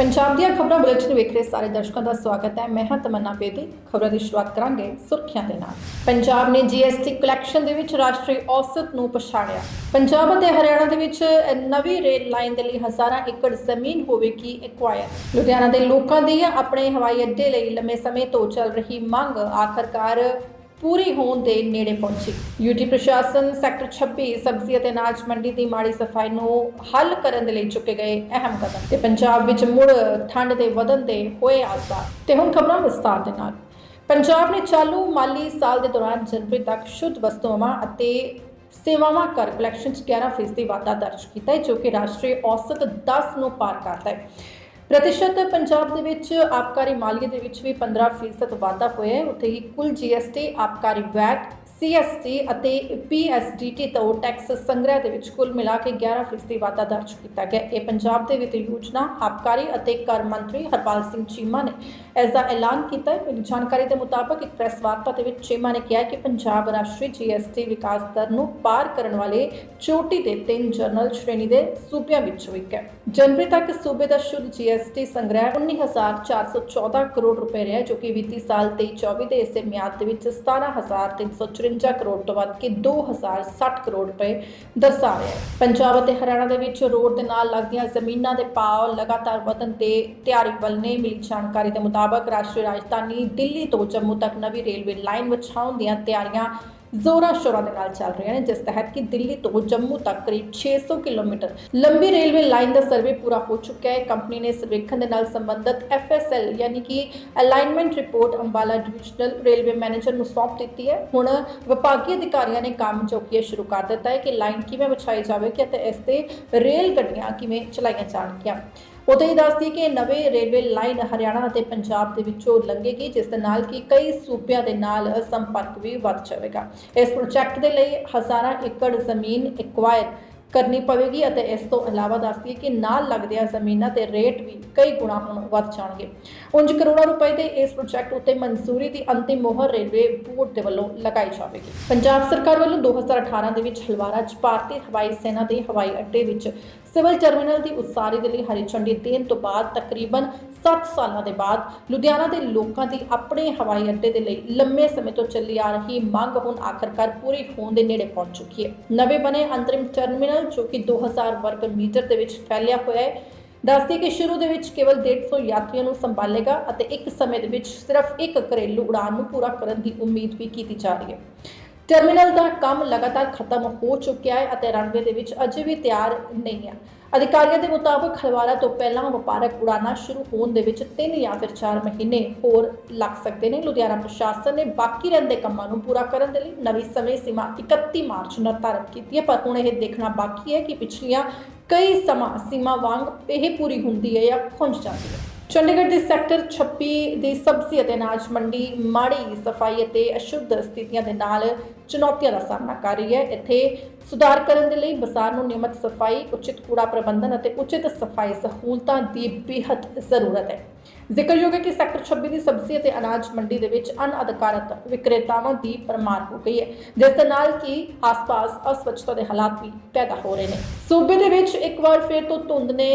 ਪੰਜਾਬ ਦੀਆਂ ਖਬਰਾਂ ਬੁਲੇਟਿਨ ਵੇਖ ਰਹੇ ਸਾਰੇ ਦਰਸ਼ਕਾਂ ਦਾ ਸਵਾਗਤ ਹੈ। ਮੈਂ ਹਾਂ ਤਮੰਨਾ ਬੇਦੀ। ਖਬਰਾਂ ਦੀ ਸ਼ੁਰੂਆਤ ਕਰਾਂਗੇ ਸੁਰਖੀਆਂ ਦੇ ਨਾਲ। ਪੰਜਾਬ ਨੇ ਜੀਐਸਟੀ ਕਲੈਕਸ਼ਨ ਦੇ ਵਿੱਚ ਰਾਸ਼ਟਰੀ ਔਸਤ ਨੂੰ ਪਛਾੜਿਆ ਪੰਜਾਬ ਅਤੇ ਹਰਿਆਣਾ ਦੇ ਵਿੱਚ ਨਵੀਂ ਰੇਲ ਲਾਈਨ ਦੇ ਲਈ ਹਜ਼ਾਰਾਂ ਏਕੜ ਜ਼ਮੀਨ ਹੋਵੇਗੀ ਐਕਵਾਇਰ ਲੁਧਿਆਣਾ ਦੇ ਲੋਕਾਂ ਦੀ ਆਪਣੇ ਹਵਾਈ ਅੱਡੇ ਲਈ ਲੰਮੇ ਸਮੇਂ ਤੋਂ ਚੱਲ ਰਹੀ ਮੰਗ, ਆਖਰਕਾਰ ਪੂਰੀ ਹੋਣ ਦੇ ਨੇੜੇ ਪਹੁੰਚੀ। ਯੂਟੀ ਪ੍ਰਸ਼ਾਸਨ ਸੈਕਟਰ 26 ਸਬਜ਼ੀ ਅਤੇ ਅਨਾਜ ਮੰਡੀ ਦੀ ਮਾੜੀ ਸਫ਼ਾਈ ਨੂੰ ਹੱਲ ਕਰਨ ਦੇ ਲਈ ਚੁੱਕੇ ਗਏ ਅਹਿਮ ਕਦਮ ਤੇ ਪੰਜਾਬ ਵਿੱਚ ਮੁੜ ਠੰਡ ਦੇ ਵਧਣ ਦੇ ਹੋਏ ਆਸਾਰ। ਤੇ ਹੁਣ ਖਬਰਾਂ ਵਿਸਤਾਰ ਦੇ ਨਾਲ। ਪੰਜਾਬ ਨੇ ਚਾਲੂ ਮਾਲੀ ਸਾਲ ਦੇ ਦੌਰਾਨ ਜਨਵਰੀ ਤੱਕ ਸ਼ੁੱਧ ਵਸਤੂਆਂ ਅਤੇ ਸੇਵਾਵਾਂ ਕਰ ਕਲੈਕਸ਼ਨ 'ਚ 11% ਦੀ ਵਾਧਾ ਦਰਜ ਕੀਤਾ ਹੈ, ਜੋ ਕਿ ਰਾਸ਼ਟਰੀ ਔਸਤ 10 ਨੂੰ ਪਾਰ ਕਰਦਾ ਹੈ। ਪ੍ਰਤੀਸ਼ਤ ਪੰਜਾਬ ਦੇ ਵਿੱਚ ਆਬਕਾਰੀ ਮਾਲੀਏ ਦੇ ਵਿੱਚ ਵੀ 15% ਵਾਧਾ ਹੋਇਆ ਹੈ। ਉੱਥੇ ਹੀ ਕੁੱਲ ਜੀਐਸਟੀ ਆਬਕਾਰੀ ਵੈਟ ਸੀਐਸਟੀ ਅਤੇ ਪੀਐਸਡੀਟੀ ਤੋਂ ਟੈਕਸ ਸੰਗ੍ਰਹਿ ਦੇ ਵਿੱਚ ਕੁੱਲ ਮਿਲਾ ਕੇ 11% ਵਾਧਾ ਦਰਜ ਕੀਤਾ ਗਿਆ। ਇਹ ਪੰਜਾਬ ਦੇ ਵਿੱਤ ਯੋਜਨਾ ਆਬਕਾਰੀ ਅਤੇ ਕਰ ਮੰਤਰੀ ਹਰਪਾਲ ਸਿੰਘ ਚੀਮਾ ਨੇ ਇਸ ਦਾ ਐਲਾਨ ਕੀਤਾ। ਹੈ ਮਿਲੀ ਜਾਣਕਾਰੀ ਦੇ ਮੁਤਾਬਕ ਇੱਕ ਪ੍ਰੈਸ ਵਾਰਤਾ ਦੇ ਵਿੱਚ ਚੀਮਾ ਨੇ ਕਿਹਾ ਕਿ ਪੰਜਾਬ ਰਾਸ਼ਟਰੀ ਜੀਐਸਟੀ ਵਿਕਾਸ ਦਰ ਨੂੰ ਪਾਰ ਕਰਨ ਵਾਲੇ ਚੋਟੀ ਦੇ ਤਿੰਨ ਜਨਰਲ ਸ਼੍ਰੇਣੀ ਦੇ ਸੂਬਿਆਂ ਵਿੱਚੋਂ ਇੱਕ ਹੈ। ਜਨਵਰੀ ਤੱਕ ਸੂਬੇ ਦਾ ਸ਼ੁੱਧ ਜੀਐਸਟੀ ਸੰਗ੍ਰਹਿ 19414 ਕਰੋੜ ਰੁਪਏ ਰਿਹਾ ਜੋ ਕਿ ਵਿੱਤੀ ਸਾਲ 23-24 ਦੇ ਇਸੇ ਮਿਆਦ ਦੇ ਵਿੱਚ 17354 ਕਰੋੜ ਤੋਂ ਵੱਧ ਕੇ 2060 ਕਰੋੜ ਰੁਪਏ ਦਰਸਾ ਰਿਹਾ ਹੈ। ਪੰਜਾਬ ਅਤੇ ਹਰਿਆਣਾ ਦੇ ਵਿੱਚ ਰੋਡ ਦੇ ਨਾਲ ਲੱਗਦੀਆਂ ਜ਼ਮੀਨਾਂ ਦੇ ਭਾਅ ਲਗਾਤਾਰ ਵਧਣ ਤੇ ਤਿਆਰੀ ਵੱਲ ਨੇ ਮਿਲੀ ਜਾਣਕਾਰੀ ਦੇ ਮੁਤਾਬਕ ਰਾਸ਼ਟਰੀ ਰਾਜਧਾਨੀ ਦਿੱਲੀ ਤੋਂ ਜੰਮੂ ਤੱਕ ਨਵੀਂ ਰੇਲਵੇ ਲਾਈਨ ਵਿਛਾਉਣ ਦੀਆਂ ਤਿਆਰੀਆਂ ਜ਼ੋਰਾਂ ਸ਼ੋਰਾਂ ਦੇ ਨਾਲ ਚੱਲ ਰਹੀਆਂ ਨੇ, ਜਿਸ ਤਹਿਤ ਕਿ ਦਿੱਲੀ ਤੋਂ ਜੰਮੂ ਤੱਕ ਕਰੀਬ 600 ਕਿਲੋਮੀਟਰ ਲੰਬੀ ਰੇਲਵੇ ਲਾਈਨ ਦਾ ਸਰਵੇ ਪੂਰਾ ਹੋ ਚੁੱਕਿਆ ਹੈ। ਕੰਪਨੀ ਨੇ ਸਰਵੇਖਣ ਦੇ ਨਾਲ ਸੰਬੰਧਿਤ ਐਫਐਸਐਲ ਯਾਨੀ ਕਿ alignment report Ambala divisional railway manager ਨੂੰ ਸੌਂਪ ਦਿੱਤੀ ਹੈ। ਹੁਣ ਵਿਭਾਗੀ ਅਧਿਕਾਰੀਆਂ ਨੇ ਕੰਮ ਜੋ ਕੀ ਸ਼ੁਰੂ ਕਰ ਦਿੱਤਾ ਹੈ ਕਿ ਲਾਈਨ ਕਿਵੇਂ ਵਿਛਾਈ ਜਾਵੇਗੀ ਅਤੇ ਇਸ ਤੇ ਰੇਲ ਗੱਡੀਆਂ ਕਿਵੇਂ ਚਲਾਈਆਂ ਜਾਣਗੀਆਂ। ਉਤੇ ਹੀ ਦੱਸਦੀ ਕਿ ਨਵੇਂ ਰੇਲਵੇ ਲਾਈਨ ਹਰਿਆਣਾ ਅਤੇ ਪੰਜਾਬ ਦੇ ਵਿੱਚੋਂ ਲੰਘੇਗੀ, ਜਿਸ ਦੇ ਨਾਲ ਕਿ ਕਈ ਸੂਬਿਆਂ ਦੇ ਨਾਲ ਸੰਪਰਕ ਵੀ ਵੱਧ ਜਾਵੇਗਾ। ਇਸ ਪ੍ਰੋਜੈਕਟ ਦੇ ਲਈ ਹਜ਼ਾਰਾਂ ਏਕੜ ਜ਼ਮੀਨ ਐਕਵਾਇਰ ਕਰਨੀ ਪਵੇਗੀ ਅਤੇ ਇਸ ਤੋਂ ਇਲਾਵਾ ਦੱਸਦੀ ਕਿ ਨਾਲ ਲੱਗਦਿਆਂ ਜ਼ਮੀਨਾਂ ਤੇ ਰੇਟ ਵੀ ਕਈ ਗੁਣਾ ਹੁਣ ਵੱਧ ਜਾਣਗੇ। ਉਂਝ ਕਰੋੜਾਂ ਰੁਪਏ ਦੇ ਇਸ ਪ੍ਰੋਜੈਕਟ ਉੱਤੇ ਮਨਜ਼ੂਰੀ ਦੀ ਅੰਤਿਮ ਮੋਹਰ ਰੇਲਵੇ ਬੋਰਡ ਦੇ ਵੱਲੋਂ ਲਗਾਈ ਜਾਵੇਗੀ। ਪੰਜਾਬ ਸਰਕਾਰ ਵੱਲੋਂ 2018 ਦੇ ਵਿੱਚ ਹਲਵਾਰਾ 'ਚ ਭਾਰਤੀ ਹਵਾਈ ਸੈਨਾ ਦੇ ਹਵਾਈ ਅੱਡੇ ਵਿੱਚ ਸਿਵਲ ਟਰਮੀਨਲ ਦੀ ਉਸਾਰੀ ਦੇ ਲਈ ਹਰੀ ਝੰਡੀ ਦੇਣ ਤੋਂ ਬਾਅਦ ਤਕਰੀਬਨ 7 ਸਾਲਾਂ ਦੇ ਬਾਅਦ ਲੁਧਿਆਣਾ ਦੇ ਲੋਕਾਂ ਦੀ ਆਪਣੇ ਹਵਾਈ ਅੱਡੇ ਦੇ ਲਈ ਲੰਮੇ ਸਮੇਂ ਤੋਂ ਚੱਲੀ ਆ ਰਹੀ ਮੰਗ ਹੁਣ ਆਖਰਕਾਰ ਪੂਰੀ ਹੋਣ ਦੇ ਨੇੜੇ ਪਹੁੰਚ ਚੁੱਕੀ ਹੈ। ਨਵੇਂ ਬਣੇ ਅੰਤਰਿਮ ਟਰਮੀਨਲ ਜੋ ਕਿ 2000 ਵਰਗ ਮੀਟਰ ਦੇ ਵਿੱਚ ਫੈਲਿਆ ਹੋਇਆ ਹੈ। ਦੱਸਦੀ ਕਿ ਸ਼ੁਰੂ ਦੇ ਵਿੱਚ ਕੇਵਲ 150 ਯਾਤਰੀਆਂ ਨੂੰ ਸੰਭਾਲੇਗਾ ਅਤੇ ਇੱਕ ਸਮੇਂ ਦੇ ਵਿੱਚ ਸਿਰਫ ਇੱਕ ਘਰੇਲੂ ਉਡਾਨ ਨੂੰ ਪੂਰਾ ਕਰਨ ਦੀ ਉਮੀਦ ਵੀ ਕੀਤੀ ਜਾ ਰਹੀ ਹੈ। ਟਰਮੀਨਲ ਦਾ ਕੰਮ ਲਗਾਤਾਰ ਖਤਮ ਹੋ ਚੁੱਕਿਆ ਹੈ ਅਤੇ ਰਨਵੇ ਦੇ ਵਿੱਚ ਅਜੇ ਵੀ ਤਿਆਰ ਨਹੀਂ ਹੈ। ਅਧਿਕਾਰੀਆਂ ਦੇ ਮੁਤਾਬਕ ਹਲਵਾਰਾ ਤੋਂ ਪਹਿਲਾਂ ਵਪਾਰਕ ਉਡਾਨਾਂ ਸ਼ੁਰੂ ਹੋਣ ਦੇ ਵਿੱਚ 3 ਜਾਂ ਫਿਰ 4 ਮਹੀਨੇ ਹੋਰ ਲੱਗ ਸਕਦੇ ਨੇ। ਲੁਧਿਆਣਾ ਪ੍ਰਸ਼ਾਸਨ ਨੇ ਬਾਕੀ ਰਹਿੰਦੇ ਕੰਮਾਂ ਨੂੰ ਪੂਰਾ ਕਰਨ ਦੇ ਲਈ ਨਵੀਂ ਸਮੇਂ ਸੀਮਾ 31 ਮਾਰਚ ਨਿਰਧਾਰਤ ਕੀਤੀ ਹੈ, ਪਰ ਹੁਣ ਇਹ ਦੇਖਣਾ ਬਾਕੀ ਹੈ ਕਿ ਪਿਛਲੀਆਂ ਕਈ ਸਮਾਂ ਸੀਮਾ ਵਾਂਗ ਇਹ ਪੂਰੀ ਹੁੰਦੀ ਹੈ ਜਾਂ ਖੁੰਝ ਜਾਂਦੀ ਹੈ। ਚੰਡੀਗੜ੍ਹ ਦੇ ਸੈਕਟਰ 26 ਦੀ ਸਬਜ਼ੀ ਅਤੇ ਅਨਾਜ ਮੰਡੀ ਮਾੜੀ ਸਫ਼ਾਈ ਅਤੇ ਅਸ਼ੁੱਧ ਸਥਿਤੀਆਂ ਦੇ ਨਾਲ ਚੁਣੌਤੀਆਂ ਦਾ ਸਾਹਮਣਾ ਕਰ ਰਹੀ ਹੈ। ਇੱਥੇ ਸੁਧਾਰ ਕਰਨ ਦੇ ਲਈ ਬਾਜ਼ਾਰ ਨੂੰ ਨਿਯਮਤ ਸਫ਼ਾਈ, ਉਚਿਤ ਕੂੜਾ ਪ੍ਰਬੰਧਨ ਅਤੇ ਉਚਿਤ ਸਫ਼ਾਈ ਸਹੂਲਤਾਂ ਦੀ ਬੇਹੱਦ ਜ਼ਰੂਰਤ ਹੈ। ਜ਼ਿਕਰਯੋਗ ਹੈ ਕਿ ਸੈਕਟਰ 26 ਦੀ ਸਬਜ਼ੀ ਅਤੇ ਅਨਾਜ ਮੰਡੀ ਦੇ ਵਿੱਚ ਅਨਅਧਿਕਾਰਤ ਵਿਕਰੇਤਾਵਾਂ ਦੀ ਪਰਮਾਰ ਹੋ ਗਈ ਹੈ। ਜਿਸ ਦੇ ਨਾਲ ਕਿ ਆਸ-ਪਾਸ ਅਸਵੱਛਤਾ ਦੇ ਹਾਲਾਤ ਵੀ ਪੈਦਾ ਹੋ ਰਹੇ ਨੇ। ਸੂਬੇ ਦੇ ਵਿੱਚ ਇੱਕ ਵਾਰ ਫਿਰ ਤੋਂ ਧੁੰਦ ਨੇ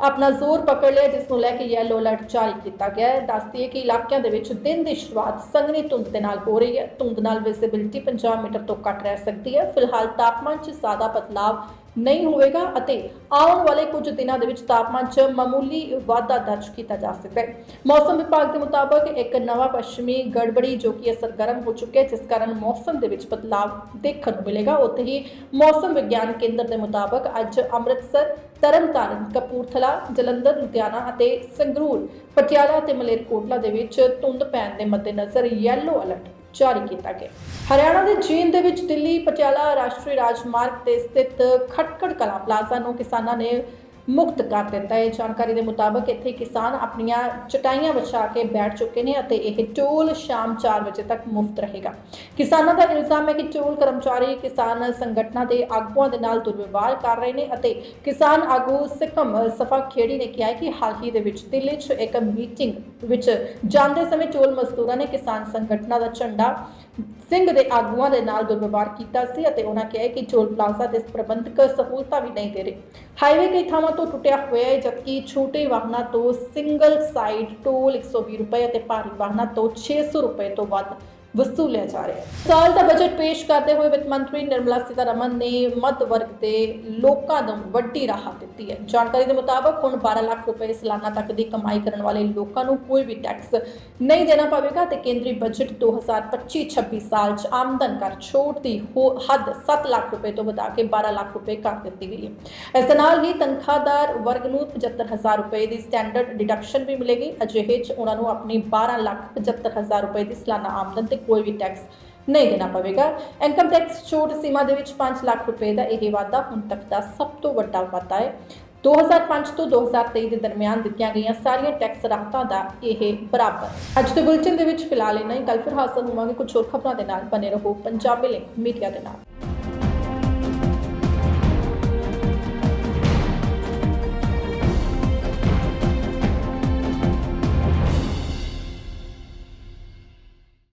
ਆਪਣਾ ਜ਼ੋਰ ਪਕੜ ਲਿਆ, ਜਿਸ ਨੂੰ ਲੈ ਕੇ ਯੈਲੋ ਅਲਰਟ ਜਾਰੀ ਕੀਤਾ ਗਿਆ ਹੈ। ਦੱਸਦੀ ਹੈ ਕਿ ਇਲਾਕਿਆਂ ਦੇ ਵਿੱਚ ਦਿਨ ਦੀ ਸ਼ੁਰੂਆਤ ਸੰਘਣੀ ਧੁੰਦ ਦੇ ਨਾਲ ਹੋ ਰਹੀ ਹੈ। ਧੁੰਦ ਨਾਲ ਵਿਜ਼ਿਬਿਲਟੀ 50 ਮੀਟਰ ਤੋਂ ਘੱਟ ਰਹਿ ਸਕਦੀ ਹੈ। ਫਿਲਹਾਲ ਤਾਪਮਾਨ 'ਚ ਜ਼ਿਆਦਾ ਬਦਲਾਵ ਨਹੀਂ ਹੋਵੇਗਾ ਅਤੇ ਆਉਣ ਵਾਲੇ ਕੁਝ ਦਿਨਾਂ ਦੇ ਵਿੱਚ ਤਾਪਮਾਨ 'ਚ ਮਾਮੂਲੀ ਵਾਧਾ ਦਰਜ ਕੀਤਾ ਜਾ ਸਕਦਾ ਹੈ। ਮੌਸਮ ਵਿਭਾਗ ਦੇ ਮੁਤਾਬਕ ਇੱਕ ਨਵਾਂ ਪੱਛਮੀ ਗੜਬੜੀ ਜੋ ਕਿ ਸਰਗਰਮ ਹੋ ਚੁੱਕਿਆ ਜਿਸ ਕਾਰਨ ਮੌਸਮ ਦੇ ਵਿੱਚ ਬਦਲਾਵ ਦੇਖਣ ਨੂੰ ਮਿਲੇਗਾ। ਉੱਥੇ ਹੀ ਮੌਸਮ ਵਿਗਿਆਨ ਕੇਂਦਰ ਦੇ ਮੁਤਾਬਕ ਅੱਜ ਅੰਮ੍ਰਿਤਸਰ ਤਰਨਤਾਰਨ ਕਪੂਰਥਲਾ, ਜਲੰਧਰ, ਲੁਧਿਆਣਾ ਅਤੇ ਸੰਗਰੂਰ, ਪਟਿਆਲਾ ਅਤੇ ਮਲੇਰਕੋਟਲਾ ਦੇ ਵਿੱਚ ਧੁੰਦ ਪੈਣ ਦੇ ਮੱਦੇਨਜ਼ਰ ਯੈਲੋ ਅਲਰਟ ਜਾਰੀ ਕੀਤਾ ਗਿਆ। ਹਰਿਆਣਾ ਦੇ ਜੀਂਦ ਦੇ ਵਿੱਚ ਦਿੱਲੀ, ਪਟਿਆਲਾ ਰਾਸ਼ਟਰੀ ਰਾਜਮਾਰਗ ਤੇ ਸਥਿਤ ਖਟਕੜ ਕਲਾ ਪਲਾਜ਼ਾ ਨੂੰ ਕਿਸਾਨਾਂ ਨੇ ਮੁਕਤ ਕਰ ਦਿੱਤਾ। ਹੈ ਜਾਣਕਾਰੀ ਦੇ ਮੁਤਾਬਕ ਇੱਥੇ ਕਿਸਾਨ ਆਪਣੀਆਂ ਚਟਾਈਆਂ ਵਿਛਾ ਕੇ ਬੈਠ ਚੁੱਕੇ ਨੇ ਅਤੇ ਇਹ ਟੋਲ ਸ਼ਾਮ 4 ਵਜੇ ਤੱਕ ਮੁਫਤ ਰਹੇਗਾ। ਕਿਸਾਨਾਂ ਦਾ ਇਲਜ਼ਾਮ ਹੈ ਕਿ ਟੋਲ ਕਰਮਚਾਰੀ ਕਿਸਾਨ ਸੰਗਠਨਾਂ ਦੇ ਆਗੂਆਂ ਦੇ ਨਾਲ ਦੁਰਵਿਵਹਾਰ ਕਰ ਰਹੇ ਨੇ ਅਤੇ ਕਿਸਾਨ ਆਗੂ ਸਿੱਕਮ ਸਫਾ ਖੇੜੀ ਨੇ ਕਿਹਾ ਕਿ ਹਾਲ ਹੀ ਦੇ ਵਿੱਚ ਦਿੱਲੀ 'ਚ ਇੱਕ ਮੀਟਿੰਗ ਵਿੱਚ ਜਾਂਦੇ ਸਮੇਂ ਚੋਲ ਮਜ਼ਦੂਰਾਂ ਨੇ ਕਿਸਾਨ ਸੰਗਠਨਾਂ ਦਾ ਝੰਡਾ ਸਿੰਘ ਦੇ ਆਗੂਆਂ ਦੇ ਨਾਲ ਦੁਰਵਿਵਹਾਰ ਕੀਤਾ ਸੀ ਅਤੇ ਉਹਨਾਂ ਕਿਹਾ ਕਿ ਚੋਲ ਪਲਾਜ਼ਾ ਦੇ ਪ੍ਰਬੰਧਕ ਸਹੂਲਤਾਂ ਵੀ ਨਹੀਂ ਦੇ ਰਹੇ। ਹਾਈਵੇ ਕਈ ਥਾਵਾਂ ਤੋਂ ਟੁੱਟਿਆ ਹੋਇਆ ਹੈ, ਜਦਕਿ ਛੋਟੇ ਵਾਹਨਾਂ ਤੋਂ ਸਿੰਗਲ ਸਾਈਡ ਟੋਲ 120 ਰੁਪਏ ਅਤੇ ਭਾਰੀ ਵਾਹਨਾਂ ਤੋਂ 600 ਰੁਪਏ ਤੋਂ ਵੱਧ ਵਸੂਲਿਆ ਜਾ ਰਿਹਾ ਹੈ। ਸਾਲ ਦਾ ਬਜਟ ਪੇਸ਼ ਕਰਦੇ ਹੋਏ ਵਿੱਤ ਮੰਤਰੀ ਨਿਰਮਲਾ ਸੀਤਾਰਮਨ ਨੇ ਮੱਧ ਵਰਗ ਦੇ ਲੋਕਾਂ ਨੂੰ ਵੱਡੀ ਰਾਹਤ ਦਿੱਤੀ ਹੈ। ਜਾਣਕਾਰੀ ਦੇ ਮੁਤਾਬਕ ਹੁਣ 12 ਲੱਖ ਰੁਪਏ ਸਾਲਾਨਾ ਤੱਕ ਦੀ ਕਮਾਈ ਕਰਨ ਵਾਲੇ ਲੋਕਾਂ ਨੂੰ ਕੋਈ ਵੀ ਟੈਕਸ ਨਹੀਂ ਦੇਣਾ ਪਵੇਗਾ ਤੇ ਕੇਂਦਰੀ ਬਜਟ 2025-26 ਸਾਲ 'ਚ ਆਮਦਨ ਕਰ ਛੋਟ ਦੀ ਹੋ- ਹੱਦ 7 ਲੱਖ ਰੁਪਏ ਤੋਂ ਵਧਾ ਕੇ 12 ਲੱਖ ਰੁਪਏ ਕਰ ਦਿੱਤੀ ਗਈ ਹੈ। ਇਸ ਦੇ ਨਾਲ ਹੀ ਤਨਖਾਹਦਾਰ ਵਰਗ ਨੂੰ 75000 ਰੁਪਏ ਦੀ ਸਟੈਂਡਰਡ ਡਿਡਕਸ਼ਨ ਵੀ ਮਿਲੇਗੀ। ਅਜਿਹੇ 'ਚ ਉਹਨਾਂ ਨੂੰ ਆਪਣੀ 12 ਲੱਖ 75000 ਰੁਪਏ ਦੀ ਸਾਲਾਨਾ ਆਮਦਨ ਤੇ ਕੋਈ ਵੀ ਟੈਕਸ ਨਹੀਂ ਦੇਣਾ ਪਵੇਗਾ। ਇਨਕਮ ਟੈਕਸ ਛੋਟ ਸੀਮਾ ਦੇ ਵਿੱਚ 5 ਲੱਖ ਰੁਪਏ ਦਾ ਇਹ ਵਾਧਾ ਹੁਣ ਤੱਕ ਦਾ ਸਭ ਤੋਂ ਵੱਡਾ ਵਾਧਾ ਹੈ। 2005 ਤੋਂ 2023 ਦੇ ਦਰਮਿਆਨ ਦਿੱਤੀਆਂ ਗਈਆਂ ਸਾਰੀਆਂ ਟੈਕਸ ਰਾਹਤਾਂ ਦਾ ਇਹ ਬਰਾਬਰ। ਅੱਜ ਦੇ ਬੁਲੇਟਿਨ ਦੇ ਵਿੱਚ ਫਿਲਹਾਲ ਇੰਨਾ ਹੀ। ਕੱਲ ਫਿਰ ਹਾਜ਼ਰ ਹੋਵਾਂਗੇ। ਕੁਝ ਹੋਰ ਖਬਰਾਂ ਦੇ ਨਾਲ ਬਨੇ ਰਹੋ ਪੰਜਾਬੀ ਲਿੰਕ ਮੀਡੀਆ ਦੇ ਨਾਲ।